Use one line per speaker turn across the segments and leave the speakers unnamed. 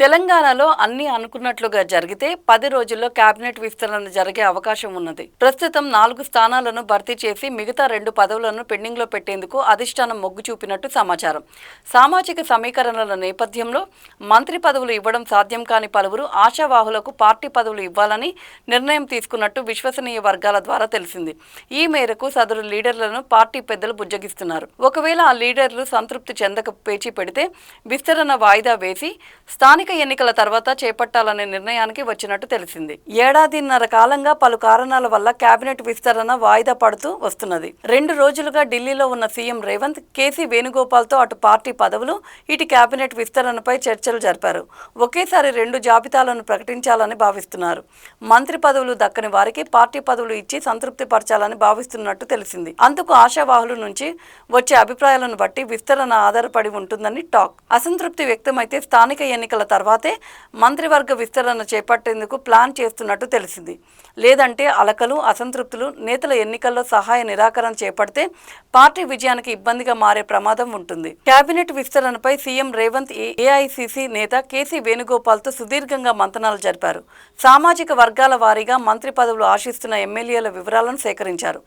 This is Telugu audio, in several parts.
తెలంగాణలో అన్ని అనుకున్నట్లుగా జరిగితే పది రోజుల్లో కేబినెట్ విస్తరణ జరిగే అవకాశం ఉన్నది. ప్రస్తుతం నాలుగు స్థానాలను భర్తీ చేసి మిగతా రెండు పదవులను పెండింగ్లో పెట్టేందుకు అధిష్టానం మొగ్గు చూపినట్టు సమాచారం. సామాజిక సమీకరణల నేపథ్యంలో మంత్రి పదవులు ఇవ్వడం సాధ్యం కాని పలువురు ఆశావాహులకు పార్టీ పదవులు ఇవ్వాలని నిర్ణయం తీసుకున్నట్టు విశ్వసనీయ వర్గాల ద్వారా తెలిసింది. ఈ మేరకు సదరు లీడర్లను పార్టీ పెద్దలు బుజ్జగిస్తున్నారు. ఒకవేళ ఆ లీడర్లు సంతృప్తి చెందక పేచి పెడితే విస్తరణ వాయిదా వేసి స్థానిక ఎన్నికల తర్వాత చేపట్టాలనే నిర్ణయానికి వచ్చినట్టు తెలిసింది. ఏడాదిన్నర కాలంగా పలు కారణాల వల్ల కేబినెట్ విస్తరణ వాయిదా పడుతూ వస్తున్నది. రెండు రోజులుగా ఢిల్లీలో ఉన్న సీఎం రేవంత్ కేసీ వేణుగోపాల్తో అటు పార్టీ పదవులు ఇటు కేబినెట్ విస్తరణపై చర్చలు జరిపారు. ఒకేసారి రెండు జాబితాలను ప్రకటించాలని భావిస్తున్నారు. మంత్రి పదవులు దక్కని వారికి పార్టీ పదవులు ఇచ్చి సంతృప్తి పరచాలని భావిస్తున్నట్టు తెలిసింది. అందుకు ఆశావాహుల నుంచి వచ్చే అభిప్రాయాలను బట్టి విస్తరణ ఆధారపడి ఉంటుందని టాక్. అసంతృప్తి వ్యక్తమైతే స్థానిక ఎన్నికల తర్వాతే మంత్రివర్గ విస్తరణ చేపట్టేందుకు ప్లాన్ చేస్తున్నట్టు తెలిసింది. లేదంటే అలకలు అసంతృప్తులు నేతల ఎన్నికల్లో సహాయ నిరాకరణ చేపడితే పార్టీ విజయానికి ఇబ్బందిగా మారే ప్రమాదం ఉంటుంది. కేబినెట్ విస్తరణపై సీఎం రేవంత్ ఏఐసిసి నేత కేసీ వేణుగోపాల్తో సుదీర్ఘంగా మంతనాలు జరిపారు. సామాజిక వర్గాల వారీగా మంత్రి పదవులు ఆశిస్తున్న ఎమ్మెల్యేల వివరాలను సేకరించారు.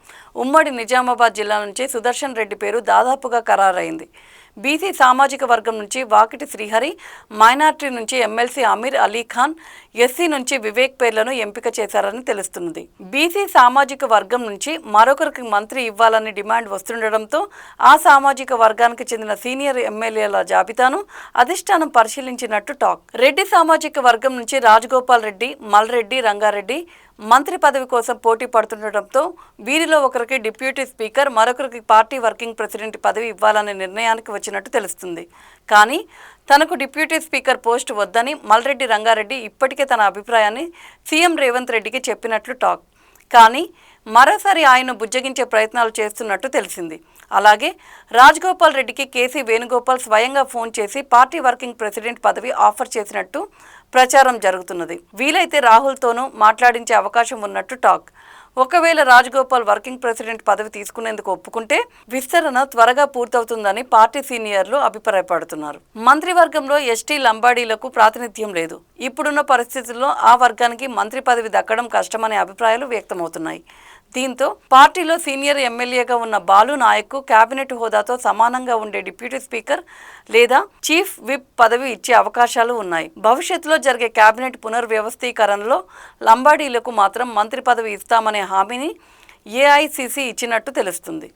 ఉమ్మడి నిజామాబాద్ జిల్లా నుంచి సుదర్శన్ రెడ్డి పేరు దాదాపుగా ఖరారైంది. బీసీ సామాజిక వర్గం నుంచి వాకిటి శ్రీహరి మైనార్టీ నుంచి ఎమ్మెల్సీ అమీర్ అలీ ఖాన్ ఎస్సీ నుంచి వివేక్ పేర్లను ఎంపిక చేశారని తెలుస్తున్నది. బీసీ సామాజిక వర్గం నుంచి మరొకరికి మంత్రి ఇవ్వాలని డిమాండ్ వస్తుండటంతో ఆ సామాజిక వర్గానికి చెందిన సీనియర్ ఎమ్మెల్యేల జాబితాను అధిష్టానం పరిశీలించినట్టు టాక్. రెడ్డి సామాజిక వర్గం నుంచి రాజగోపాల్ రెడ్డి మల్రెడ్డి రంగారెడ్డి మంత్రి పదవి కోసం పోటీ పడుతుండటంతో వీరిలో ఒకరికి డిప్యూటీ స్పీకర్ మరొకరికి పార్టీ వర్కింగ్ ప్రెసిడెంట్ పదవి ఇవ్వాలనే నిర్ణయానికి వచ్చినట్టు తెలుస్తుంది. కానీ తనకు డిప్యూటీ స్పీకర్ పోస్ట్ వద్దని మల్రెడ్డి రంగారెడ్డి ఇప్పటికే తన అభిప్రాయాన్ని సీఎం రేవంత్ రెడ్డికి చెప్పినట్లు టాక్. కానీ మరోసారి ఆయన బుజ్జగించే ప్రయత్నాలు చేస్తున్నట్టు తెలిసింది. అలాగే రాజగోపాల్ రెడ్డికి కేసీ వేణుగోపాల్ స్వయంగా ఫోన్ చేసి పార్టీ వర్కింగ్ ప్రెసిడెంట్ పదవి ఆఫర్ చేసినట్టు ప్రచారం జరుగుతున్నది. వీలైతే రాహుల్తోనూ మాట్లాడించే అవకాశం ఉన్నట్టు టాక్. ఒకవేళ రాజగోపాల్ వర్కింగ్ ప్రెసిడెంట్ పదవి తీసుకునేందుకు ఒప్పుకుంటే విస్తరణ త్వరగా పూర్తవుతుందని పార్టీ సీనియర్లు అభిప్రాయపడుతున్నారు. మంత్రివర్గంలో ఎస్టీ లంబాడీలకు ప్రాతినిధ్యం లేదు. ఇప్పుడున్న పరిస్థితుల్లో ఆ వర్గానికి మంత్రి పదవి దక్కడం కష్టమనే అభిప్రాయాలు వ్యక్తమవుతున్నాయి. దీంతో పార్టీలో సీనియర్ ఎమ్మెల్యేగా ఉన్న బాలు నాయక్కు కేబినెట్ హోదాతో సమానంగా ఉండే డిప్యూటీ స్పీకర్ లేదా చీఫ్ విప్ పదవి ఇచ్చే అవకాశాలు ఉన్నాయి. భవిష్యత్తులో జరిగే కేబినెట్ పునర్వ్యవస్థీకరణలో లంబాడీలకు మాత్రం మంత్రి పదవి ఇస్తామనే హామీని ఏఐసిసి ఇచ్చినట్టు తెలుస్తుంది.